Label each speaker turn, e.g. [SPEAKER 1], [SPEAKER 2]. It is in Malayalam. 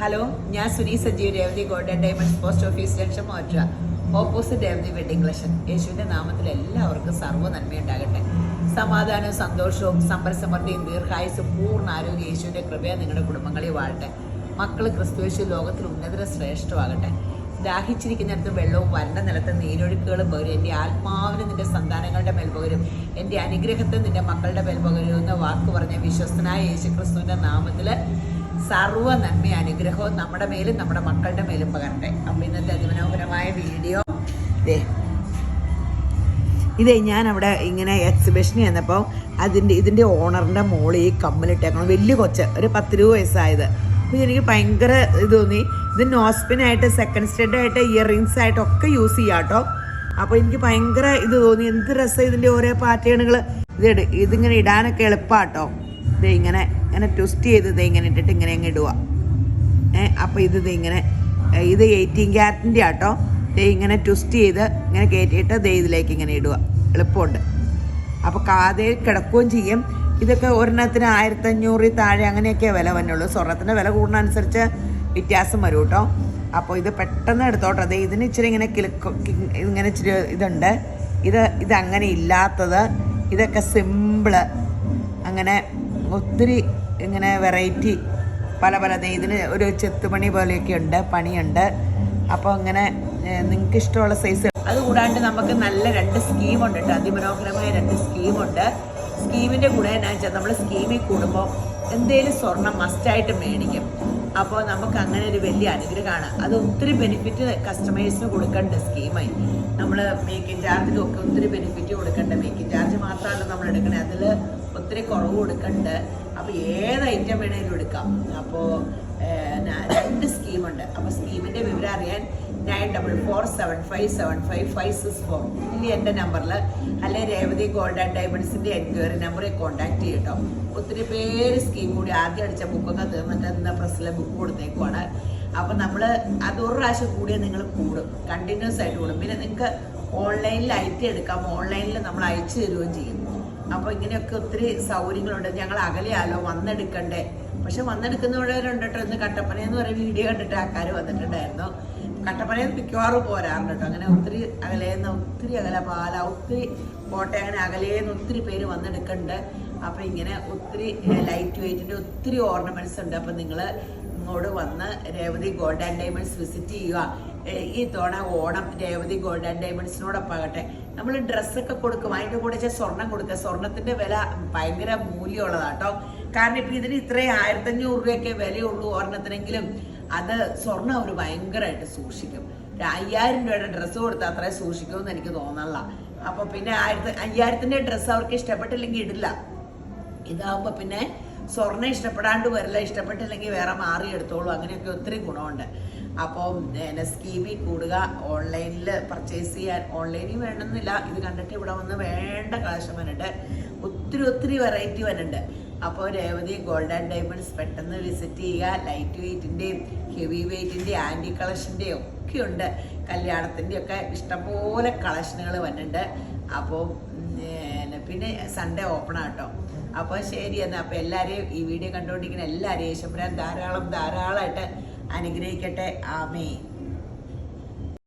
[SPEAKER 1] ഹലോ ഞാൻ Suni Sajeev Revathi golden diamonds post office junction മോറ്റ opposite Revathi wedding ലക്ഷൻ യേശുവിന്റെ നാമത്തിൽ എല്ലാവർക്കും സർവ നന്മയുണ്ടാകട്ടെ. സമാധാനവും സന്തോഷവും സമ്പൽസമൃദ്ധിയും ദീർഘായുസും പൂർണ ആരോഗ്യ യേശുവിന്റെ കൃപയെ നിങ്ങളുടെ കുടുംബങ്ങളിൽ വാഴട്ടെ. മക്കൾ ക്രിസ്തുവേശു ലോകത്തിൽ ഉന്നതര ശ്രേഷ്ഠമാകട്ടെ. ദാഹിച്ചിരിക്കുന്നിടത്ത് വെള്ളവും വരണ്ട നിലത്ത് നീരൊഴുക്കുകളും പകരും. എന്റെ ആത്മാവിന് നിന്റെ സന്താനങ്ങളുടെ മേൽ പകരും. എന്റെ അനുഗ്രഹത്തെ നിന്റെ മക്കളുടെ മേൽ പകരും എന്ന വാക്ക് പറഞ്ഞ വിശ്വസ്തനായ യേശു ക്രിസ്തുവിന്റെ നാമത്തിൽ സർവ നന്മ അനുഗ്രഹവും നമ്മുടെ മേലും നമ്മുടെ മക്കളുടെ മേലും പകരട്ടെ. അപ്പം ഇന്നത്തെ അതിമനോഹരമായ വീഡിയോ ഇതേ ഞാൻ അവിടെ ഇങ്ങനെ എക്സിബിഷന് ചെന്നപ്പോൾ അതിന്റെ ഇതിന്റെ ഓണറിന്റെ മോളിൽ ഈ കമ്മലിട്ടേക്കണം വലിയ കൊച്ച് ഒരു പത്ത് രൂപ വയസ്സായത്. അപ്പോൾ എനിക്ക് ഭയങ്കര ഇത് തോന്നി. ഇത് നോസ്പിനായിട്ട് സെക്കൻഡ് സ്റ്റാൻഡായിട്ട് ഇയർ റിങ്സ് ആയിട്ട് ഒക്കെ യൂസ് ചെയ്യാം കേട്ടോ. അപ്പോൾ എനിക്ക് ഭയങ്കര ഇത് തോന്നി. എന്ത് രസം ഇതിന്റെ ഓരോ പാറ്റേണുകൾ ഇത് ഇതിങ്ങനെ ഇടാനൊക്കെ എളുപ്പമാട്ടോ ഇത് ഇങ്ങനെ ഇങ്ങനെ ട്വിസ്റ്റ് ചെയ്ത് ഇത് ഇങ്ങനെ ഇട്ടിട്ട് ഇങ്ങനെ അങ്ങ് ഇടുക. ഏ അപ്പോൾ ഇത് ഇങ്ങനെ ഇത് എയ്റ്റീൻ ക്യാരറ്റിന്റെ ആട്ടോ. ഇങ്ങനെ ട്വിസ്റ്റ് ചെയ്ത് ഇങ്ങനെ കയറ്റിയിട്ട് ദേ ഇതിലേക്ക് ഇങ്ങനെ ഇടുക. എളുപ്പമുണ്ട്. അപ്പോൾ കാതേ കിടക്കുകയും ചെയ്യും. ഇതൊക്കെ ഒരെണ്ണത്തിന് ആയിരത്തഞ്ഞൂറിൽ താഴെ അങ്ങനെയൊക്കെ വില വന്നുള്ളൂ. സ്വർണത്തിന്റെ വില കൂടുന്നതനുസരിച്ച് വ്യത്യാസം വരും കേട്ടോ. അപ്പോൾ ഇത് പെട്ടെന്ന് എടുത്തോട്ടെ. അതെ ഇതിന് ഇച്ചിരി ഇങ്ങനെ കിലുക്കും ഇങ്ങനെ ഇച്ചിരി ഇതുണ്ട്. ഇത് ഇതങ്ങനെ ഇല്ലാത്തത് ഇതൊക്കെ സിമ്പിൾ അങ്ങനെ ഒത്തിരി ഇങ്ങനെ വെറൈറ്റി പല പല ഇതിന് ഒരു ചെത്തുപണി പോലെയൊക്കെ ഉണ്ട് പണിയുണ്ട്. അപ്പോൾ അങ്ങനെ നിങ്ങൾക്ക് ഇഷ്ടമുള്ള സൈസ് അതുകൂടാണ്ട് നമുക്ക് നല്ല രണ്ട് സ്കീമുണ്ട് കേട്ടോ അതിമനോഹരമായ രണ്ട് സ്കീമുണ്ട് സ്കീമിന്റെ കൂടെ എന്നാ വെച്ചാൽ നമ്മൾ സ്കീമിൽ കൂടുമ്പോൾ എന്തേലും സ്വർണം മസ്റ്റായിട്ട് മേടിക്കും. അപ്പോൾ നമുക്ക് അങ്ങനെ ഒരു വലിയ അനുഗ്രഹമാണ്. അത് ഒത്തിരി ബെനിഫിറ്റ് കസ്റ്റമേഴ്സിന് കൊടുക്കേണ്ട സ്കീമായി നമ്മൾ മേക്കിംഗ് ചാർജിലും ഒക്കെ ഒത്തിരി ബെനിഫിറ്റ് കൊടുക്കേണ്ട. മേക്കിംഗ് ചാർജ് മാത്രമല്ല നമ്മൾ എടുക്കണേ അതിൽ ഒത്തിരി കുറവ് കൊടുക്കണ്ട്. അപ്പോൾ ഏത് ഐറ്റം വേണേലും എടുക്കാം. അപ്പോൾ രണ്ട് സ്കീമുണ്ട്. അപ്പോൾ സ്കീമിന്റെ വിവരം അറിയാൻ nine double four seven five seven five five six four ഇനി എന്റെ നമ്പറിൽ അല്ലെ രേവതി ഗോൾഡ് ആൻഡ് ഡയമണ്ട്സിന്റെ എൻക്വയറി നമ്പറിൽ കോൺടാക്ട് ചെയ്യട്ടോ ഒത്തിരി പേര് സ്കീം കൂടി ആദ്യം അടിച്ച ബുക്കൊക്കെ തീർന്നിട്ട് ഇന്ന് പ്രസ്സിലെ ബുക്ക് കൊടുത്തേക്കുവാണ്. അപ്പം നമ്മൾ അത് ഒരു പ്രാവശ്യം കൂടിയാൽ നിങ്ങൾ കൂടും. കണ്ടിന്യൂസ് ആയിട്ട് കൂടും. പിന്നെ നിങ്ങൾക്ക് ഓൺലൈനിൽ ഐറ്റം എടുക്കാം. ഓൺലൈനിൽ നമ്മൾ അയച്ചു തരുകയും ചെയ്യും. അപ്പോൾ ഇങ്ങനെയൊക്കെ ഒത്തിരി സൗകര്യങ്ങളുണ്ട്. ഞങ്ങൾ അകലെയാലോ വന്നെടുക്കണ്ടേ? പക്ഷെ വന്നെടുക്കുന്നവരുണ്ടോ കേട്ടോ. ഇന്ന് കട്ടപ്പന എന്ന് പറയുന്ന വീഡിയോ കണ്ടിട്ട് ആൾക്കാർ വന്നിട്ടുണ്ടായിരുന്നു. കട്ടപ്പനയിൽ മിക്കവാറും പോരാറുണ്ട് കേട്ടോ. അങ്ങനെ ഒത്തിരി അകലേന്ന് ഒത്തിരി അകല പാല ഒത്തിരി കോട്ടയം അങ്ങനെ അകലേന്ന് ഒത്തിരി പേര് വന്നെടുക്കുന്നുണ്ട് അപ്പം ഇങ്ങനെ ഒത്തിരി ലൈറ്റ് വെയിറ്റിന്റെ ഒത്തിരി ഓർണമെന്റ്സ് ഉണ്ട്. അപ്പം നിങ്ങൾ ഇങ്ങോട്ട് വന്ന് Revathi gold and diamonds visit ചെയ്യുക. ഈ തവണ ഓണം രേവതി ഗോൾഡ് ആൻഡ് ഡയമണ്ട്സിനോടൊപ്പം ആകട്ടെ. നമ്മൾ ഡ്രസ്സൊക്കെ കൊടുക്കും. അതിന്റെ കൂടെ വെച്ചാൽ സ്വർണം കൊടുക്കുക സ്വർണത്തിന്റെ വില ഭയങ്കര മൂല്യമുള്ളതാട്ടോ കാരണം ഇപ്പം ഇതിന് ഇത്രയും ആയിരത്തഞ്ഞൂറ് രൂപയൊക്കെ വിലയുള്ളൂ ഒരെണ്ണത്തിനെങ്കിലും. അത് സ്വർണം അവർ ഭയങ്കരമായിട്ട് സൂക്ഷിക്കും. അയ്യായിരം രൂപയുടെ ഡ്രസ്സ് കൊടുത്താൽ അത്രയും സൂക്ഷിക്കുമെന്ന് എനിക്ക് തോന്നല്ല അപ്പോൾ പിന്നെ ആയിരത്തി അയ്യായിരത്തിന്റെ ഡ്രസ്സ് അവർക്ക് ഇഷ്ടപ്പെട്ടില്ലെങ്കിൽ ഇടില്ല. ഇതാവുമ്പോൾ പിന്നെ സ്വർണം ഇഷ്ടപ്പെടാണ്ട് വരില്ല ഇഷ്ടപ്പെട്ടില്ലെങ്കിൽ വേറെ മാറി എടുത്തോളൂ അങ്ങനെയൊക്കെ ഒത്തിരി ഗുണമുണ്ട്. അപ്പോൾ എന്നെ സ്കീമിൽ കൂടുക ഓൺലൈനിൽ പർച്ചേസ് ചെയ്യാൻ ഓൺലൈനിൽ വേണമെന്നില്ല. ഇത് കണ്ടിട്ട് ഇവിടെ വന്ന് വേണ്ട കാശം വന്നിട്ട് ഒത്തിരി ഒത്തിരി വെറൈറ്റി വരുന്നുണ്ട് അപ്പോൾ രേവതി ഗോൾഡ് ആൻഡ് ഡയമണ്ട്സ് പെട്ടെന്ന് വിസിറ്റ് ചെയ്യുക. ലൈറ്റ് വെയ്റ്റിന്റെയും ഹെവി വെയ്റ്റിന്റെയും ആന്റി കളക്ഷന്റെയും ഒക്കെ ഉണ്ട്. കല്യാണത്തിന്റെ ഒക്കെ ഇഷ്ടംപോലെ കളക്ഷനുകൾ വരുന്നുണ്ട് അപ്പോൾ പിന്നെ സൺഡേ ഓപ്പൺ ആട്ടോ അപ്പോൾ ശരി എന്നാൽ അപ്പോൾ എല്ലാവരെയും ഈ വീഡിയോ കണ്ടുകൊണ്ടിരിക്കുന്ന എല്ലാവരെയും യേശുപുരാൻ ധാരാളം ധാരാളമായിട്ട് അനുഗ്രഹിക്കട്ടെ. ആമേ